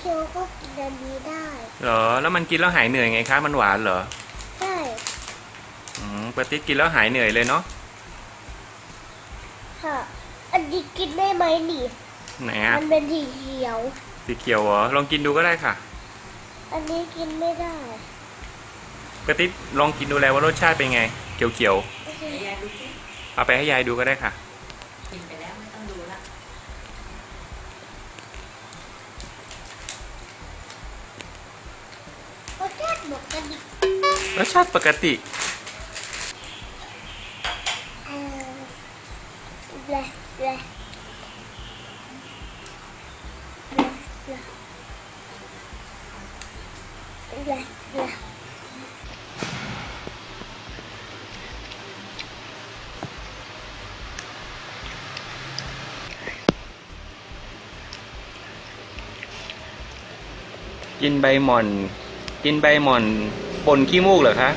เคียวก็กินอันนี้ได้ เหรอ แล้วมันกินแล้วหายเหนื่อยไงคะ มันหวานเหรอ ใช่อืมปาติ๊ดกินแล้วหายเหนื่อยเลยเนาะ ค่ะ อันนี้กินได้ไหมนี่ ไหนอะมันเป็นสีเขียว สีเขียวเหรอ ลองกินดูก็ได้ค่ะ อันนี้กินไม่ได้ปาติ๊ดลองกินดูแล้วว่ารสชาติเป็นไง เขียวเขียวเดี๋ยวยายดูสิๆเอาไปให้ยายดูก็ได้ค่ะ รสชาติเหมือนกันดิรสชาติปกติเออแหละแหละแหละแหละแหละแหละกินใบหม่อน กินใบหม่อนปนขี้มูกเหรอคะ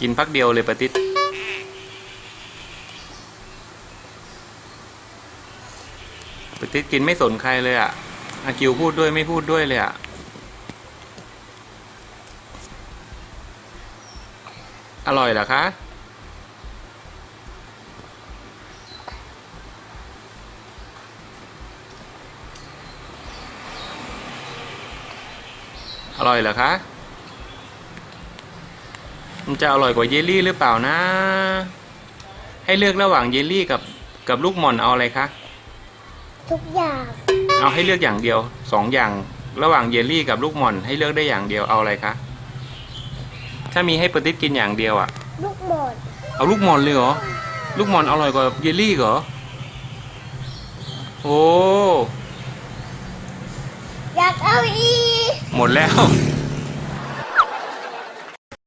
กินพักเดียวเลยปะติดปะติดกินไม่สนใครเลยอะอากิวพูดด้วยไม่พูดด้วยเลยอะอร่อยเหรอคะอร่อยเหรอคะ มันจะอร่อยกว่าเยลลี่หรือเปล่านะ ให้เลือกระหว่างเยลลี่กับกับลูกหม่อนเอาอะไรคะ ทุกอย่างเอาให้เลือกอย่างเดียวสองอย่างระหว่างเยลลี่กับลูกหม่อน ให้เลือกได้อย่างเดียวเอาอะไรคะ ถ้ามีให้ปฏิษกินอย่างเดียวอะ ลูกหมดเอาลูกหม่อนเลยเหรอ ลูกหม่อนอร่อยกว่าเยลลี่เหรอ โอ้ อยากเอาอีก หมดแล้ว